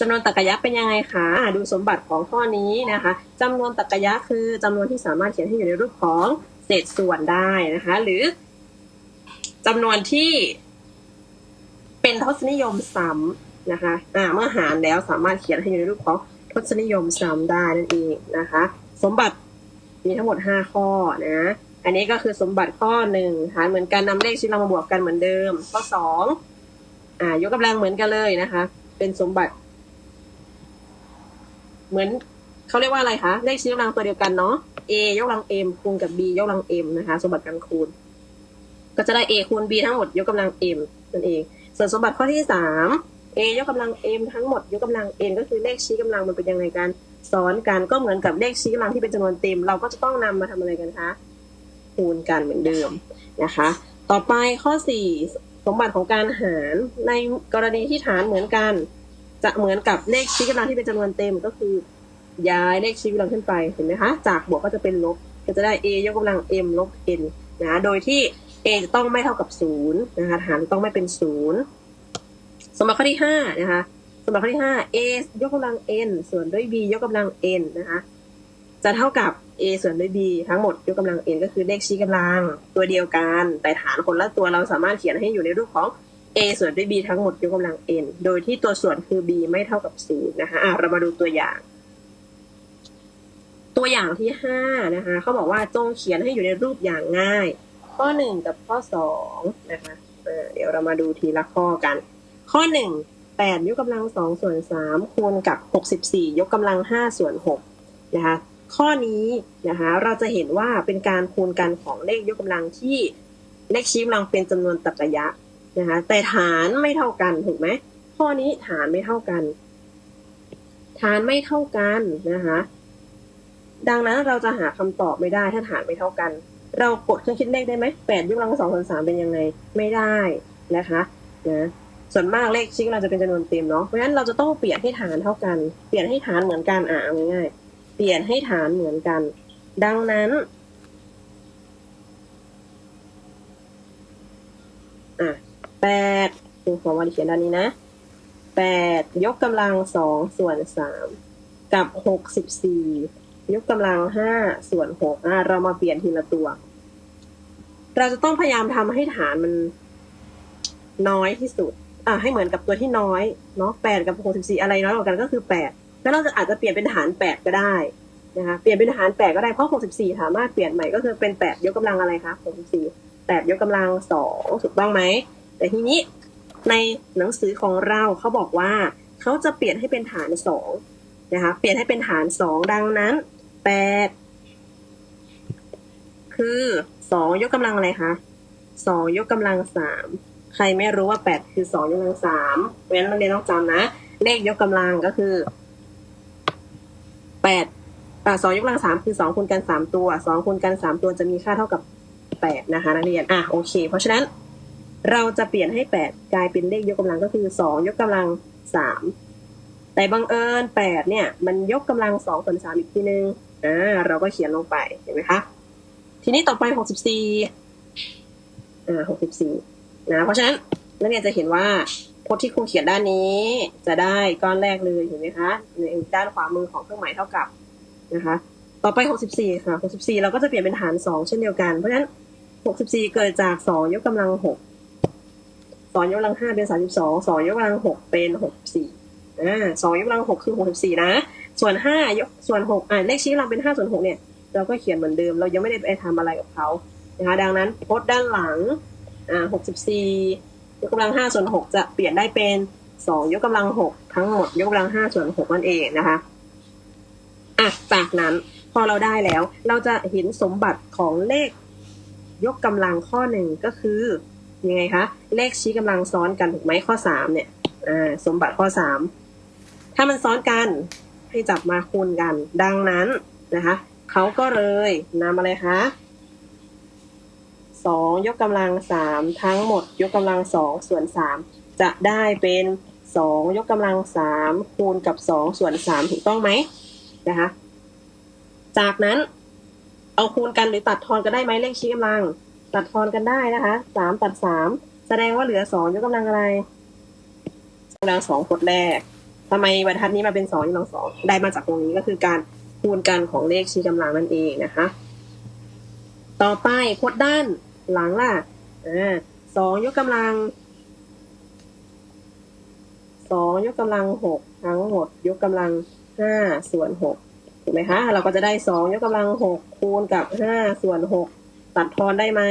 จำนวนตรรกะเป็นยังไงคะดูสมบัติของข้อนี้นะคะจำนวนตรรกะคือจำนวนที่สามารถเขียนให้อยู่ในรูปของเศษส่วนได้นะคะ หรือจำนวนที่ เป็นทศนิยมซ้ำนะคะอ่าเมื่อหารแล้วสามารถเขียนให้อยู่ในรูปของทศนิยมซ้ำได้นั่นเองนะคะ สมบัติมีทั้งหมด 5 ข้อนะ อันนี้ก็คือสมบัติข้อหนึ่งหารเหมือนกันนำเลขชิ้นเรามาบวกกันเหมือนเดิม ข้อสองอ่ายกกำลังเหมือนกันเลยนะคะ เป็นสมบัติ เหมือนเขาเรียกว่าอะไรคะเลขชี้ยกกำลังตัวเดียวกันเนาะ a ยกกำลัง m คูณกับ b ยกกำลัง m นะคะ สมบัติการคูณ ก็จะได้ a คูณ b ทั้งหมดยกกำลัง m นั่นเอง ส่วนสมบัติข้อที่สาม a ยกกำลัง m ทั้งหมดยกกำลัง n ก็คือเลขชี้กำลังมันเป็นยังไงกันซ้อนกันก็เหมือนกับเลขชี้กำลังที่เป็นจำนวนเต็ม เราก็จะต้องนำมาทำอะไรกันคะคูณกันเหมือนเดิมนะคะ ต่อไปข้อสี่สมบัติของการหารในกรณีที่ฐานเหมือนกัน จะเหมือนกับเลขชี้กำลังที่เป็นจำนวนเต็มก็คือ ย้ายเลขชี้กำลังขึ้นไปเห็นไหมคะจากบวกก็จะเป็นลบก็จะได้ a ยกกำลัง m ลบ n นะโดยที่ a จะต้องไม่เท่ากับศูนย์นะคะฐานต้องไม่เป็นศูนย์ สมบัติข้อที่ห้านะคะสมบัติข้อที่ห้า a ยกกำลัง n ส่วนด้วย b ยกกำลัง n นะคะจะเท่ากับ a ส่วนด้วย b ทั้งหมดยกกำลัง n ก็คือเลขชี้กำลังตัวเดียวกัน แต่ฐานคนละตัวเราสามารถเขียนให้อยู่ในรูปของ a ส่วนด้วย b ทั้งหมดยกกำลัง n โดยที่ตัวส่วนคือ b ไม่เท่ากับศูนะคะะเรามาดูตัวอย่าง ตัวอย่างที่ห้านะคะเขาบอกว่าจงเขียนให้อยู่ในรูปอย่างง่าย ข้อหนึ่งกับข้อสองนะคะเเดี๋ยวเรามาดูทีละข้อกัน ข้อหนึ่งแปดยกกำลังสองส่วนสามคูณกับหกสิบสี่ยกกำลังห้าส่วนหกนะคะข้อนี้นะคะเราจะเห็นว่าเป็นการคูณกันของเลขยกกำลังที่เลขชี้กำลังเป็นจำนวนตรรกะนะคะแต่ฐานไม่เท่ากันถูกไหมข้อนี้ฐานไม่เท่ากัน ฐานไม่เท่ากันนะคะดังนั้นเราจะหาคำตอบไม่ได้ถ้าฐานไม่เท่ากัน เรากดเครื่องคิดเลขได้ไหมแปดยกกำลังสองส่วนสามเป็นยังไงไม่ได้นะคะนะ ส่วนมากเลขชี้กำลังจะเป็นจำนวนเต็มเนาะเพราะฉะนั้นเราจะต้องเปลี่ยนให้ฐานเท่ากัน เปลี่ยนให้ฐานเหมือนกันอ่าง่ายๆเปลี่ยนให้ฐานเหมือนกัน ดังนั้นอะแปดดูของวันเขียนด้านนี้นะแปดยกกำลังสองส่วนสามกับหกสิบสี่ยกกำลังห้าส่วนหกอะเรามาเปลี่ยนทีละตัว เราจะต้องพยายามทำให้ฐานมันน้อยที่สุด อะให้เหมือนกับตัวที่น้อยเนาะแปดกับหกสิบสี่อะไรน้อยกว่ากันก็คือแปดแล้วเราจะอาจจะเปลี่ยนเป็นฐานแปดก็ได้นะคะเปลี่ยนเป็นฐานแปดก็ได้เพราะหกสิบสี่สามารถเปลี่ยนใหม่ก็คือเป็นแปดยกกำลังอะไรคะหกสิบสี่แปดยกกำลังสองถูกต้องไหมแต่ทีนี้ในหนังสือของเราเขาบอกว่าเขาจะเปลี่ยนให้เป็นฐานสองนะคะเปลี่ยนให้เป็นฐานสองดังนั้นแปดคือสองยกกำลังอะไรคะสองยกกำลังสาม ใครไม่รู้ว่าแปดคือสองยกกำลังสามเพราะฉะนั้นนักเรียนต้องจำนะ เลขยกกำลังก็คือแปดสองยกกำลังสามคือสองคูณกันสามตัวสองคูณกันสามตัวจะมีค่าเท่ากับแปดนะคะนักเรียนอะโอเค เพราะฉะนั้น เราจะเปลี่ยนให้แปดกลายเป็นเลขยกกำลังก็คือสองยกกำลังสามแต่บังเอิญแปดเนี่ย มันยกกำลังสองส่วนสามอีกทีนึงอ่าเราก็เขียนลงไปเห็นไหมคะทีนี้ต่อไปหกสิบสี่อ่าหกสิบสี่ นะเพราะฉะนั้นนักเรียนจะเห็นว่าพจน์ที่ครูเขียนด้านนี้ จะได้ก้อนแรกเลยเห็นไหมคะในด้านขวามือของเครื่องหมายเท่ากับนะคะ ต่อไปหกสิบสี่ค่ะหกสิบสี่เราก็จะเปลี่ยนเป็นฐานสองเช่นเดียวกัน เพราะฉะนั้นหกสิบสี่เกิดจากสองยกกำลังหกสองยกกำลังห้าเป็นสามสิบสองสองยกกำลังหกเป็นหกสี่อ่าสองยกกำลังหกคือหกสิบสี่นะ ส่วนห้ายก ส่วนหกอ่าเลขชี้กำลังเป็นห้าส่วนหกเนี่ย เราก็เขียนเหมือนเดิม เรายังไม่ได้ไปทำอะไรกับเขานะคะ ดังนั้นพจน์ด้านหลัง อ่าหกสิบสี่ยกกำลังห้าส่วนหกจะเปลี่ยนได้เป็นสองยกกำลังหกทั้งหมดยกกำลังห้าส่วนหกนั่นเองนะคะอะจากนั้นพอเราได้แล้ว เราจะเห็นสมบัติของเลขยกกำลังข้อหนึ่งก็คือยังไงคะเลขชี้กำลังซ้อนกันถูกไหมข้อสามเนี่ยอ่าสมบัติข้อสามถ้ามันซ้อนกันให้จับมาคูณกัน ดังนั้นนะคะเขาก็เลยนำอะไรคะ สองยกกำลังสามทั้งหมดยกกำลังสองส่วนสามจะได้เป็นสองยกกำลังสามคูณกับสองส่วนสามถูกต้องไหมนะคะจากนั้นเอาคูณกันหรือตัดทอนกันได้ไหมเลขชี้กำลัง ตัดทอนกันได้นะคะสามตัดสามแสดงว่าเหลือสองยกกำลังอะไรกำลังสองกดแรกทำไมบรรทัดนี้มาเป็นสองยกกำลังสองได้มาจากตรงนี้ก็คือการคูณกันของเลขชี้กำลังนั่นเองนะคะ ต่อไปพจน์ด้าน หลังล่ะอ่าสองยกกำลังสองยกกำลังหกทั้งหมดยกกำลังห้าส่วนหกถูกไหมคะเราก็จะได้สองยกกำลังหกคูณกับห้าส่วนหกตัดทอนได้ไหม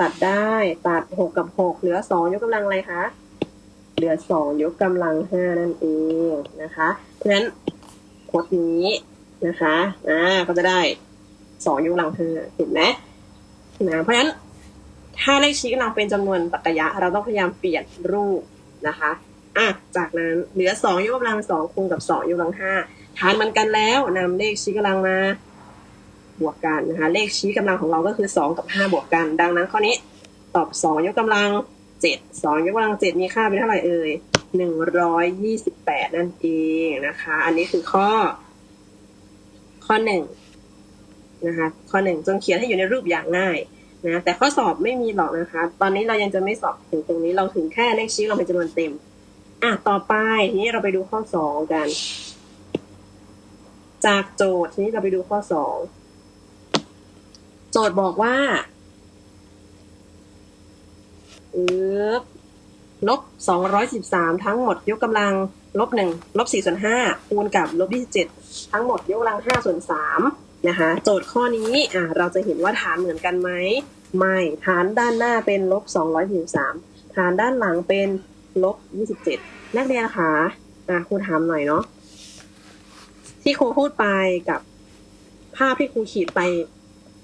ตัดได้ตัดหกกับหกเหลือสองยกกำลังอะไรคะเหลือสองยกกำลังห้านั่นเองนะคะเพราะฉะนั้นพจน์นี้นะคะอ่าก็จะได้สองยกกำลังห้าเห็นไหมนะเพราะฉะนั้น ถ้าเลขชี้กำลังเป็นจำนวนตรรกยะ เราต้องพยายามเปลี่ยนรูปนะคะอะจากนั้นเหลือสองยกกำลังสองคูณกับสองยกกำลังห้าฐานมันกันแล้วนำเลขชี้กำลังมาบวกกันนะคะ เลขชี้กำลังของเราก็คือสองกับห้าบวกกัน ดังนั้นข้อนี้ตอบสองยกกำลังเจ็ดสองยกกำลังเจ็ดมีค่าเป็นเท่าไหร่เอ่ยหนึ่งร้อยยี่สิบแปดนั่นเองนะคะ อันนี้คือข้อ ข้อหนึ่งนะคะ ข้อหนึ่งจงเขียนให้อยู่ในรูปอย่างง่าย นะแต่ข้อสอบไม่มีหรอกนะคะ ตอนนี้เรายังจะไม่สอบถึงตรงนี้เราถึงแค่เลขชี้เราเป็นจำนวนเต็ม อะต่อไปทีนี้เราไปดูข้อสองกัน จากโจทย์ทีนี้เราไปดูข้อสองโจทย์บอกว่าเออลบสองร้อยสิบสามทั้งหมดยกกำลังลบหนึ่งลบสี่ส่วนห้าคูณกับลบยี่สิบเจ็ดทั้งหมดยกกำลังห้าส่วนสาม นะคะ โจทย์ข้อนี้อะเราจะเห็นว่าฐานเหมือนกันไหมไม่ฐานด้านหน้าเป็นลบสองฐานด้านหลังเป็นลบยี่สิบเจ็ดนักเรียนคะอะครูถามหน่อยเนาะที่ครูพูดไปกับภาพที่ครูขีดไป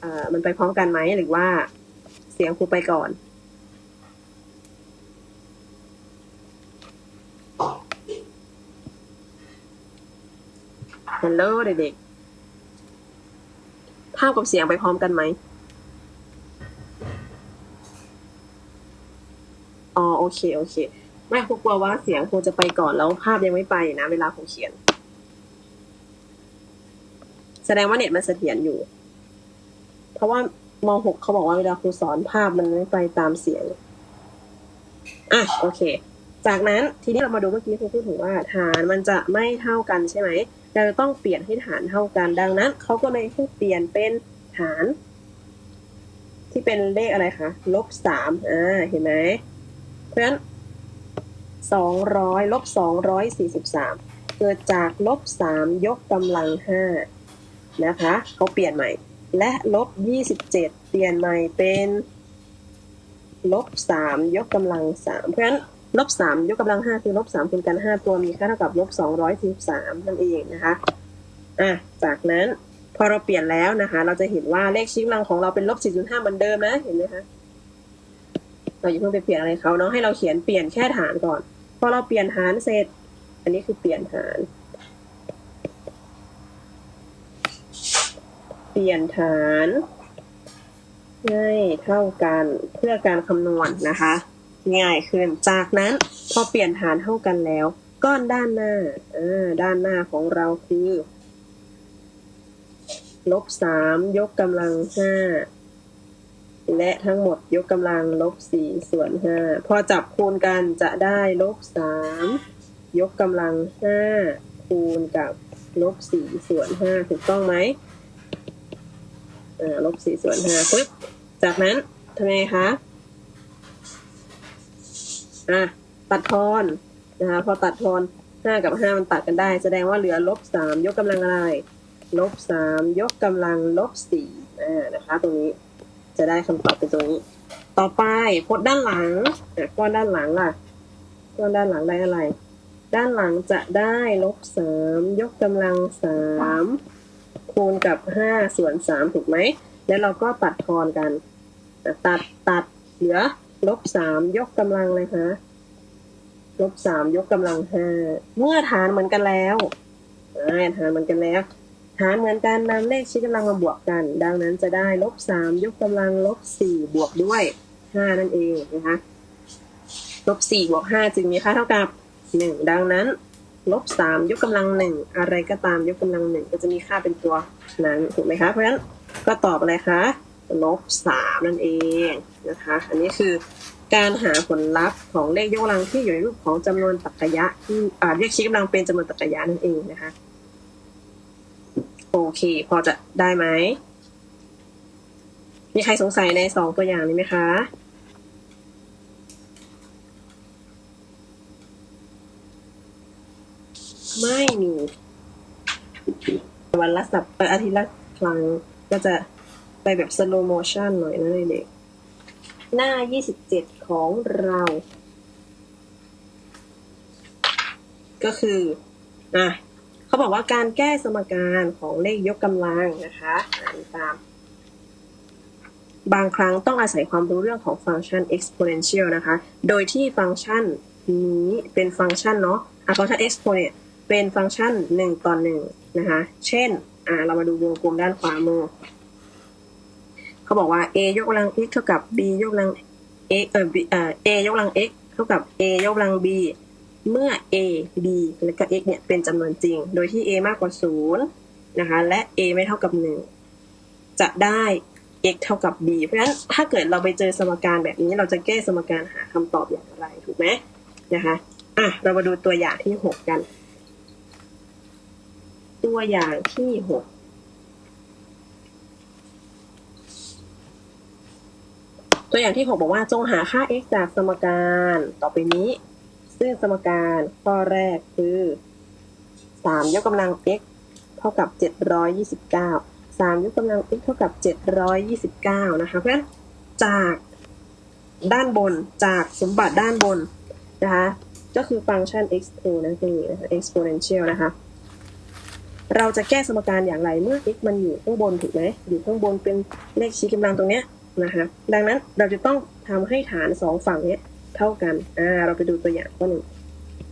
เอ่อมันไปพร้อมกันไหมหรือว่าเสียงครูไปก่อนฮัลโหลเด็กๆาพกับเสียงไปพร้อมกันไหมอ๋อโอเคโอเค ไม่ครูกลัวว่าเสียงครูจะไปก่อนแล้วภาพยังไม่ไปนะ เวลาครูเขียน แสดงว่าเน็ตมันเสถียรอยู่ เพราะว่ามหกเขาบอกว่าเวลาครูสอนภาพมันไม่ไปตามเสียงอะโอเค จากนั้นทีนี้เรามาดูเมื่อกี้ครูพูดถึงว่าฐานมันจะไม่เท่ากันใช่ไหม เราจะต้องเปลี่ยนให้ฐานเท่ากัน ดังนั้นเขาก็เลยให้เปลี่ยนเป็นฐาน ที่เป็นเลขอะไรคะลบสามอ่าเห็นไหมเพราะฉะนั้นสองร้อยลบสองร้อยสี่สิบสามเกิดจากลบสามยกกำลังห้านะคะเขาเปลี่ยนใหม่ และลบยี่สิบเจ็ดเปลี่ยนใหม่เป็นลบสามยกกำลังสามเพราะฉะนั้น ลบสามยกกำลังห้าคือลบสามคูณกันห้าตัวมีค่าเท่ากับลบสองร้อยสี่สามนั่นเองนะคะอะจากนั้นพอเราเปลี่ยนแล้วนะคะ เราจะเห็นว่าเลขชี้กำลังของเราเป็นลบสี่จุดห้าเหมือนเดิมนะเห็นไหมคะเราอย่าเพิ่งไปเปลี่ยนอะไรเขาเนาะให้เราเขียนเปลี่ยนแค่ฐานก่อนพอเราเปลี่ยนฐานเสร็จ อันนี้คือเปลี่ยนฐาน เปลี่ยนฐานให้เท่ากันเพื่อการคำนวณนะคะ ง่ายขึ้น จากนั้นพอเปลี่ยนฐานเท่ากันแล้ว ก้อนด้านหน้าอ่าด้านหน้าของเราคือลบสามยกกำลังห้าและทั้งหมดยกกำลังลบสี่ส่วนห้าพอจับคูณกันจะได้ลบสามยกกำลังห้าคูณกับลบสี่ส่วนห้าถูกต้องไหมลบสี่ส่วนห้าปึ๊บจากนั้นทำไงคะ อะตัดทอนนะคะพอตัดทอนห้ากับห้ามันตัดกันได้ แสดงว่าเหลือลบสามยกกำลังอะไรลบสามยกกำลังลบสี่อ่านะคะ ตรงนี้จะได้คำตอบเป็นตรงนี้ ต่อไปพจน์ด้านหลังอ่ก้อนด้านหลังล่ะก้อนด้านหลังได้อะไร ด้านหลังจะได้ลบสามยกกำลังสามคูณกับห้าส่วนสามถูกไหมแล้วเราก็ตัดทอนกันตัดตัดเหลือ ลบสามยกกำลังเลยคะลบสามยกกำลังห้าเมื่อฐานเหมือนกันแล้วอ่ฐานเหมือนกันแล้วฐานเหมือนกันนำเลขชี้กำลังมาบวกกัน ดังนั้นจะได้ลบสามยกกำลังลบสี่บวกด้วยห้านั่นเองนะคะลบสี่บวกห้าจึงมีค่าเท่ากับหนึ่งดังนั้นลบสามยกกำลังหนึ่งอะไรก็ตามยกกำลังหนึ่งก็จะมีค่าเป็นตัวนั้นถูกไหมคะเพราะฉะนั้นก็ตอบอะไรคะ ลบสามนั่นเองนะคะ อันนี้คือการหาผลลัพธ์ของเลขยกกำลังที่อยู่ในรูปของจำนวนตรรกะที่อ่าเรียกชี้กำลังเป็นจำนวนตรรกะนั่นเองนะคะ โอเค พอจะได้ไหม มีใครสงสัยในสองตัวอย่างนี้ไหมคะไม่มี วันละสัปเอ่ออาทิตย์ละครั้งก็จะ ไปแบบ slow motion หน่อยนะเด็กหน้า 27 ของเรา ก็คืออะเขาบอกว่าการแก้สมการของเลขยกกำลังนะคะอ่านตาม บางครั้งต้องอาศัยความรู้เรื่องของฟังก์ชัน exponential นะคะ โดยที่ฟังก์ชันนี้เป็นฟังก์ชันเนาะอะฟังก์ชัน exponent เป็นฟังก์ชันหนึ่งต่อหนึ่งนะคะ เช่น อ่าเรามาดูวงกลมด้านขวามือ เขาบอกว่า a ยกกำลัง x เท่ากับ b ยกกำลัง x เอ่อ b เอ่อ a ยกกำลัง x เท่ากับ a ยกกำลัง b เมื่อ a b และก็ x เนี่ยเป็นจำนวนจริง โดยที่ a มากกว่า 0 นะคะ และ a ไม่เท่ากับ 1 จะได้ x เท่ากับ b เพราะฉะนั้นถ้าเกิดเราไปเจอสมการแบบนี้เราจะแก้สมการหาคำตอบอย่างไรถูกไหมนะคะอะเรามาดูตัวอย่างที่ 6 กัน ตัวอย่างที่ 6 ตัวอย่างที่ 6 บอกว่าจงหาค่า x จากสมการต่อไปนี้ ซึ่งสมการข้อแรกคือ 3 ยกกำลัง x เท่ากับ 729 3 ยกกำลัง x เท่ากับ 729 นะคะ เพราะฉะนั้นจากด้านบนจากสมบัติด้านบนนะคะ ก็คือฟังก์ชัน x2 นั่นเองนะคะ exponential นะคะ เราจะแก้สมการอย่างไรเมื่อ x มันอยู่ข้างบนถูกไหมอยู่ข้างบนเป็นเลขชี้กำลังตรงเนี้ย นะคะดังนั้นเราจะต้องทำให้ฐานสองฝั่งเนี้ยเท่ากันอ่าเราไปดูตัวอย่างข้อหนึ่ง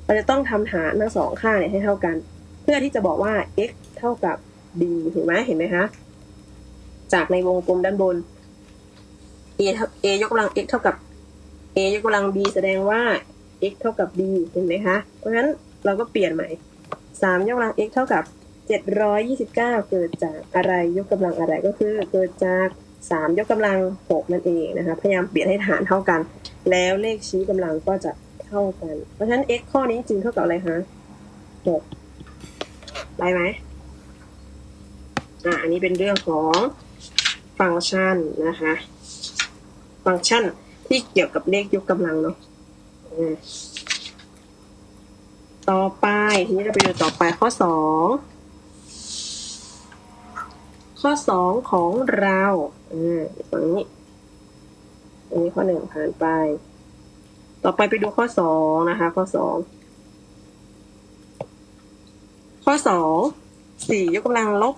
เราจะต้องทำฐานทั้งสองข้างเนี่ยให้เท่ากัน เพื่อที่จะบอกว่า x เท่ากับ b ถูกไหมเห็นไหมคะจากในวงกลมด้านบน a ท่า a ยกกำลัง x เท่ากับ a ยกกำลัง b แสดงว่า x เท่ากับ b เห็นไหมคะเพราะฉะนั้นเราก็เปลี่ยนใหม่3ยกกำลัง x เท่ากับ729 เกิดจากอะไรยกกำลังอะไรก็คือเกิดจาก 3 ยกกำลัง 6 นั่นเองนะคะพยายามเปลี่ยนให้ฐานเท่ากัน แล้วเลขชี้กำลังก็จะเท่ากัน เพราะฉะนั้น x ข้อนี้จริงเท่ากับอะไรคะ6ได้ไหมอะอันนี้เป็นเรื่องของฟังก์ชันนะคะ ฟังก์ชันที่เกี่ยวกับเลขยกกำลังเนาะต่อไปทีนี้เราไปดูต่อไปข้อสองข้อสองของเรา อ่าฝั่งนี้ อันนี้ข้อหนึ่งผ่านไป ต่อไปไปดูข้อสองนะคะ ข้อสองข้อสองสี่ยกกำลังลบ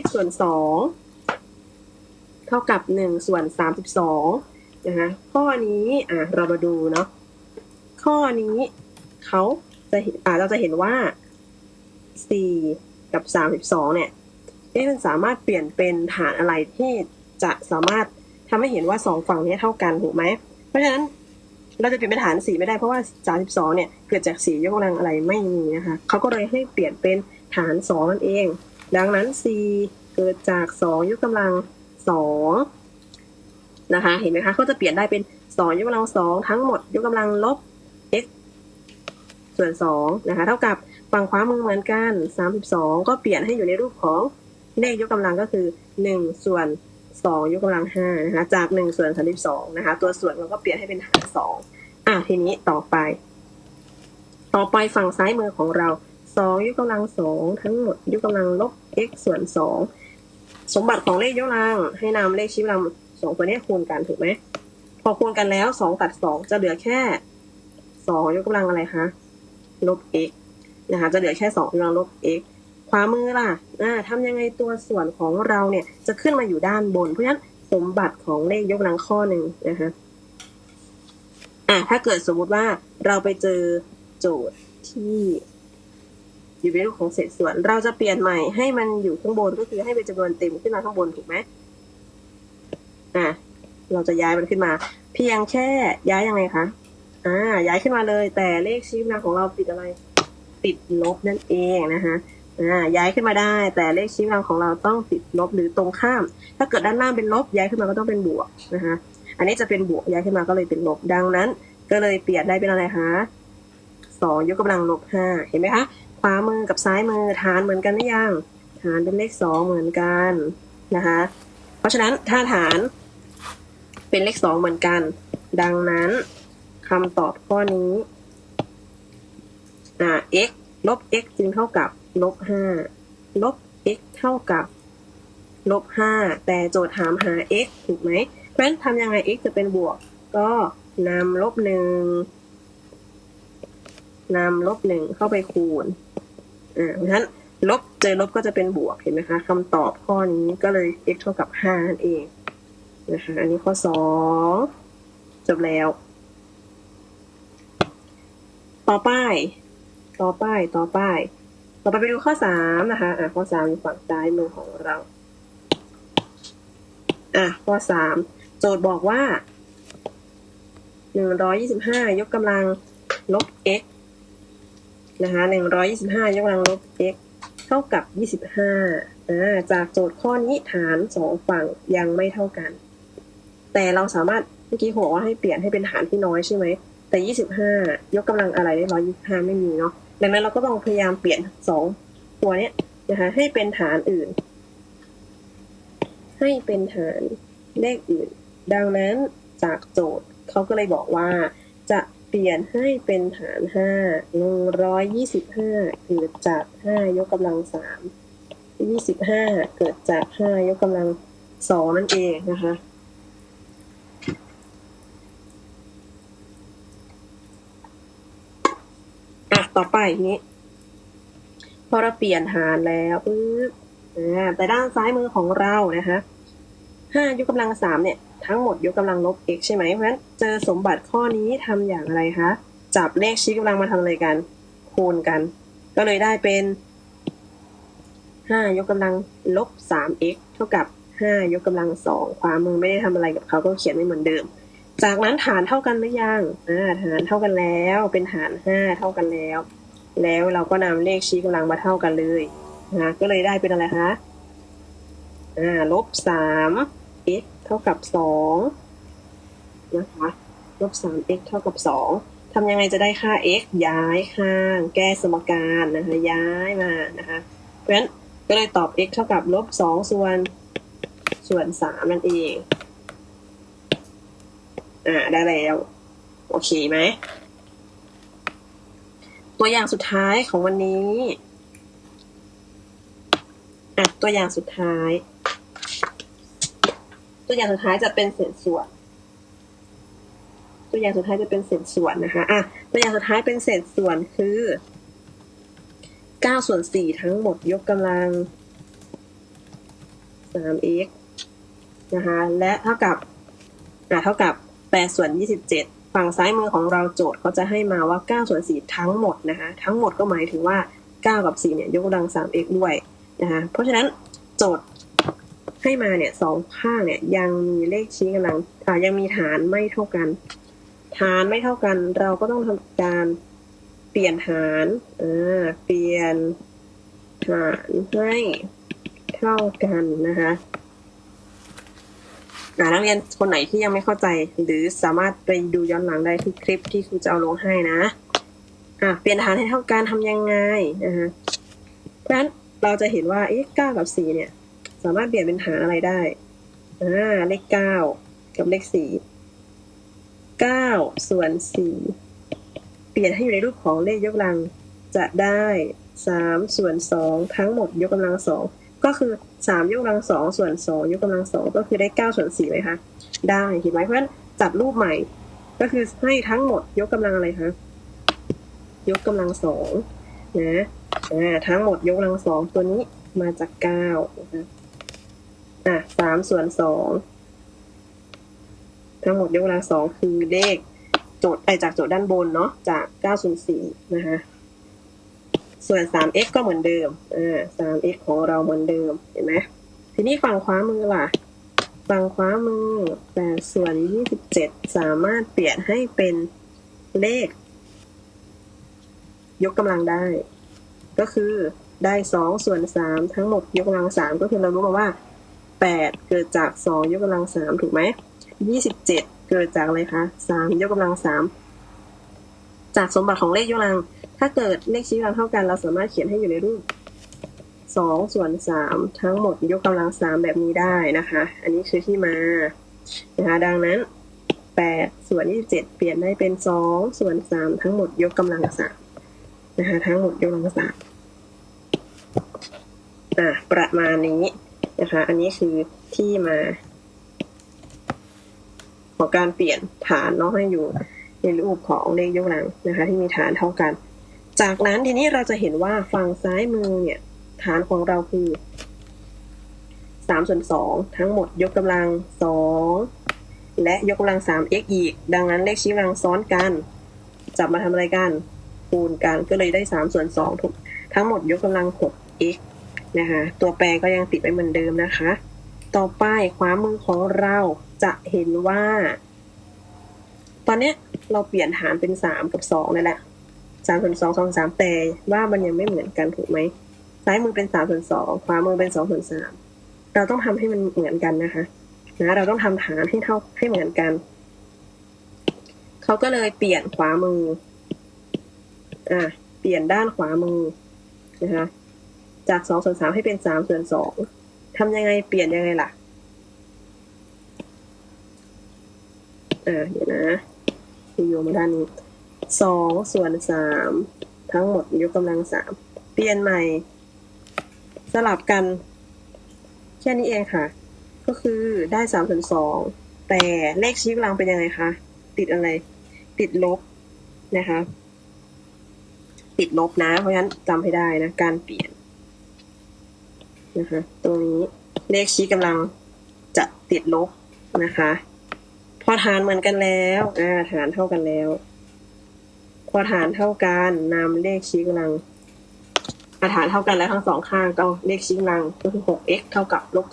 x ส่วนสองเท่ากับหนึ่งส่วนสามสิบสองนะคะข้อนี้อะเรามาดูเนาะข้อนี้เขาจะเห็นอ่าเราจะเห็นว่าสี่กับสามสิบสองเนี่ยเอ๊ะมันสามารถเปลี่ยนเป็นฐานอะไรที่ จะสามารถทำให้เห็นว่าสองฝั่งนี้เท่ากันถูกไหม เพราะฉะนั้นเราจะเปลี่ยนเป็นฐานสี่ไม่ได้เพราะว่าสามสิบสองเนี่ยเกิดจากสี่ยกกำลังอะไรไม่มีนะคะเขาก็เลยให้เปลี่ยนเป็นฐานสองนั่นเอง ดังนั้น c เกิดจากสองยกกำลังสองนะคะเห็นไหมคะเขาจะเปลี่ยนได้เป็นสองยกกำลังสองทั้งหมดยกกำลังลบ x ส่วนสองนะคะเท่ากับฝั่งขวามือเหมือนกันสามสิบสองก็เปลี่ยนให้อยู่ในรูปของเลขยกกำลังก็คือหนึ่งส่วน สองยกกำลังห้านะคะจากหนึ่งส่วนสามสิบสองนะคะตัวส่วนเราก็เปลี่ยนให้เป็นหารสองอะทีนี้ต่อไป ต่อไปฝั่งซ้ายมือของเราสองยกกำลังสองทั้งหมดยกกำลังลบ x ส่วนสองสมบัติของเลขยกกำลังให้นำเลขชี้กำลังสองตัวนี้คูณกันถูกไหมพอคูณกันแล้วสองตัดสองจะเหลือแค่สองยกกำลังอะไรคะลบ x นะคะจะเหลือแค่สองยกกำลังลบ x ขวามือล่ะอ่าทำยังไงตัวส่วนของเราเนี่ยจะขึ้นมาอยู่ด้านบน เพราะฉะนั้นสมบัติของเลขยกกำลังข้อหนึ่งนะคะอะถ้าเกิดสมมุติว่าเราไปเจอโจทย์ที่อยู่ในรูปของเศษส่วน เราจะเปลี่ยนใหม่ให้มันอยู่ข้างบนก็คือให้เป็นจำนวนเต็มขึ้นมาข้างบนถูกไหมอะเราจะย้ายมันขึ้นมา เพียงแค่ย้ายยังไงคะอ่าย้ายขึ้นมาเลย แต่เลขชี้กำของเราติดอะไร ติดลบนั่นเองนะคะ อ่าย้ายขึ้นมาได้ แต่เลขชี้กำลังของเราต้องติดลบหรือตรงข้าม ถ้าเกิดด้านล่างเป็นลบย้ายขึ้นมาก็ต้องเป็นบวกนะคะอันนี้จะเป็นบวกย้ายขึ้นมาก็เลยเป็นลบดังนั้น ก็เลยเปลี่ยนได้เป็นอะไรคะสองยกกำลังลบห้าเห็นไหมคะขวามือกับซ้ายมือฐานเหมือนกันหรือยังฐานเป็นเลขสองเหมือนกันนะคะเพราะฉะนั้นถ้าฐานเป็นเลขสองเหมือนกัน ดังนั้นคำตอบข้อนี้อ่า x ลบ x จึงเท่ากับ ลบห้าลบ x เท่ากับลบห้าแต่โจทย์ถามหา x ถูกไหมเพราะฉะนั้นทำยังไง x จะเป็นบวก ก็นำลบหนึ่งนำลบหนึ่งเข้าไปคูณอ่าเพราะฉะนั้นลบเจอลบก็จะเป็นบวกเห็นไหมคะคำตอบข้อนี้ก็เลย x เท่ากับห้านั่นเองนะคะอันนี้ข้อสองจบแล้ว ต่อไป ต่อไปต่อไป ต่อไปไปดูข้อสามนะคะอะข้อสามอยู่ฝั่งซ้ายมือของเราอะข้อสามโจทย์บอกว่าหนึ่งร้อยยี่สิบห้ายกกำลังลบ x นะคะหนึ่งร้อยยี่สิบห้ายกกำลังลบ x เท่ากับยี่สิบห้าอ่าจากโจทย์ข้อนี้ฐานสองฝั่งยังไม่เท่ากัน แต่เราสามารถเมื่อกี้บอกว่าให้เปลี่ยนให้เป็นฐานที่น้อยใช่ไหมแต่ยี่สิบห้ายกกำลังอะไรได้ร้อยยี่สิบห้าไม่มีเนาะ ดังนั้นเราก็ต้องพยายามเปลี่ยนสองตัวเนี้ยนะคะให้เป็นฐานอื่น ให้เป็นฐานเลขอื่น ดังนั้นจากโจทย์เขาก็เลยบอกว่าจะเปลี่ยนให้เป็นฐานห้าหนึ่งร้อยยี่สิบห้าเกิดจากห้ายกกำลังสามยี่สิบห้าเกิดจากห้ายกกำลังสองนั่นเองนะคะ ต่อไปนี้พอเราเปลี่ยนหารแล้วปึ๊บอ่าแต่ด้านซ้ายมือของเรานะคะห้ายกกำลังสามเนี่ยทั้งหมดยกกำลังลบ x ใช่ไหมเพราะฉะนั้นเจอสมบัติข้อนี้ทำอย่างไรคะจับเลขชี้กำลังมาทำอะไรกัน คูณกัน ก็เลยได้เป็นห้ายกกำลังลบสาม x เท่ากับห้ายกกำลังสองขวามือไม่ได้ทำอะไรกับเขาก็เขียนไม่เหมือนเดิม จากนั้นฐานเท่ากันหรือยังอ่าฐานเท่ากันแล้ว เป็นฐานห้าเท่ากันแล้ว แล้วเราก็นำเลขชี้กำลังมาเท่ากันเลยนะก็เลยได้เป็นอะไรคะอ่าลบสาม x เท่ากับสองนะคะลบสาม x เท่ากับสองทำยังไงจะได้ค่า x ย้ายข้าง แก้สมการนะคะย้ายมานะคะเพราะฉะนั้นก็เลยตอบ x เท่ากับลบสองส่วนส่วนสามนั่นเอง อ่าได้แล้ว โอเคไหม ตัวอย่างสุดท้ายของวันนี้อะตัวอย่างสุดท้าย ตัวอย่างสุดท้ายจะเป็นเศษส่วนตัวอย่างสุดท้ายจะเป็นเศษส่วนนะคะอะตัวอย่างสุดท้ายเป็นเศษส่วนคือเก้าส่วนสี่ทั้งหมดยกกำลังสาม x นะคะ และเท่ากับอะเท่ากับ แปดส่วนยี่สิบเจ็ดฝั่งซ้ายมือของเราโจทย์เขาจะให้มาว่า 9 ส่วน 4 ทั้งหมดนะคะ ทั้งหมดก็หมายถึงว่า 9 กับ 4 เนี่ยยกกำลัง 3x ด้วยนะคะ เพราะฉะนั้นโจทย์ให้มาเนี่ยสองข้างเนี่ยยังมีเลขชี้กำลังอ่ายังมีฐานไม่เท่ากัน ฐานไม่เท่ากัน เราก็ต้องทำการเปลี่ยนฐานอ่าเปลี่ยนฐานให้เท่ากันนะคะ นักเรียนคนไหนที่ยังไม่เข้าใจ หรือสามารถไปดูย้อนหลังได้ที่คลิปที่ครูจะเอาลงให้นะอะเปลี่ยนฐานให้เท่ากันทำยังไงนะคะเพราะฉะนั้นเราจะเห็นว่าเอ๊ะเก้ากับสี่เนี่ย สามารถเปลี่ยนเป็นฐานอะไรได้อ่าเลขเก้ากับเลขสี่เก้าส่วนสี่เปลี่ยนให้อยู่ในรูปของเลขยกกำลังจะได้สามส่วนสองทั้งหมดยกกำลังสองก็คือ สามยกกำลังสองส่วนสองยกกำลังสองก็คือได้เก้าส่วนสี่เลยค่ะได้เห็นไหมเพราะฉะนั้นจับรูปใหม่ ก็คือให้ทั้งหมดยกกำลังอะไรคะยกกำลังสองนะอ่าทั้งหมดยกกำลังสองตัวนี้มาจากเก้านะคะอะสามส่วนสองทั้งหมดยกกำลังสองคือเลขโจทย์ไอจากโจทย์ด้านบนเนาะจากเก้าส่วนสี่นะคะ ส่วน 3x ก็เหมือนเดิม อ่า 3x ของเราเหมือนเดิม เห็นไหม ทีนี้ฝั่งขวามือล่ะ ฝั่งขวามือ8ส่วน 27 สามารถเปลี่ยนให้เป็นเลข ยกกำลังได้ ก็คือได้สองส่วนสามทั้งหมดยกกำลังสามก็คือเรารู้มาว่าแปดเกิดจากสองยกกำลังสามถูกไหมยี่สิบเกิดจากอะไรคะสามยกกำลังสามจากสมบัติของเลขยกกำลัง ถ้าเกิดเลขชี้กำลังเท่ากัน เราสามารถเขียนให้อยู่ในรูปสองส่วนสามทั้งหมดยกกำลังสามแบบนี้ได้นะคะ อันนี้คือที่มานะคะดังนั้นแปดส่วนยี่สิบเจ็ดเปลี่ยนได้เป็นสองส่วนสามทั้งหมดยกกำลังสามนะคะทั้งหมดยกกำลังสามอะประมาณนี้นะคะ อันนี้คือที่มา ของการเปลี่ยนฐานเนาะให้อยู่ในรูปของเลขยกกำลังนะคะ ที่มีฐานเท่ากัน จากนั้นทีนี้เราจะเห็นว่าฝั่งซ้ายมือเนี่ย ฐานของเราคือสามส่วนสองทั้งหมดยกกำลังสองและยกกำลังสาม x อีก ดังนั้นเลขชี้กำลังซ้อนกัน จับมาทำอะไรกันคูณกันก็เลยได้สามส่วนสองทุกทั้งหมดยกกำลังหก x นะคะตัวแปรก็ยังติดไว้เหมือนเดิมนะคะ ต่อไปขวามือของเราจะเห็นว่า ตอนนี้เราเปลี่ยนฐานเป็นสามกับสองนั่นแหละ สามส่วนสองสองสามแต่ว่ามันยังไม่เหมือนกันถูกไหมซ้ายมือเป็นสามส่วนสองขวามือเป็นสองส่วนสามเราต้องทำให้มันเหมือนกันนะคะนะเราต้องทำฐานให้เท่าให้เหมือนกันเขาก็เลยเปลี่ยนขวามือ อะเปลี่ยนด้านขวามือนะคะ จากสองส่วนสามให้เป็นสามส่วนสองทำยังไงเปลี่ยนยังไงล่ะอ่าเดี๋ยวนะยโยมาด้านนี้ สองส่วนสามทั้งหมดยกกำลังสามเปลี่ยนใหม่ สลับกัน แค่นี้เองค่ะ ก็คือได้สามส่วนสองแต่เลขชี้กำลังเป็นยังไงคะ ติดอะไร ติดลบนะคะ ติดลบนะ เพราะฉะนั้นจำให้ได้นะ การเปลี่ยนนะคะตรงนี้เลขชี้กำลังจะติดลบนะคะ พอฐานเหมือนกันแล้วอ่าฐานเท่ากันแล้ว พอฐานเท่ากันนำเลขชี้กำลังอาฐานเท่ากันแล้วทั้งสองข้างก็เอาเลขชี้กำลังก็คือ 6x เท่ากับลบ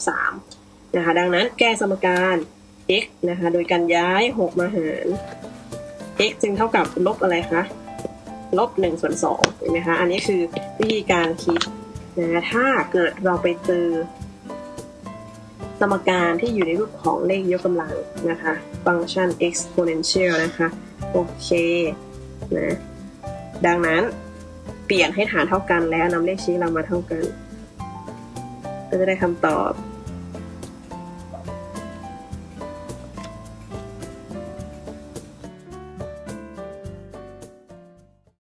3นะคะ ดังนั้นแก้สมการ x นะคะ โดยการย้าย 6 มาหาร x จึงเท่ากับลบอะไรคะลบ1ส่วน2เห็นไหมคะ อันนี้คือวิธีการคิดนะถ้าเกิดเราไปเจอสมการที่อยู่ในรูปของเลขยกกำลังนะคะ ฟังก์ชัน exponential นะคะ โอเค นะดังนั้นเปลี่ยนให้ฐานเท่ากันแล้วนำเลขชี้เรามาเท่ากัน ก็จะได้คำตอบ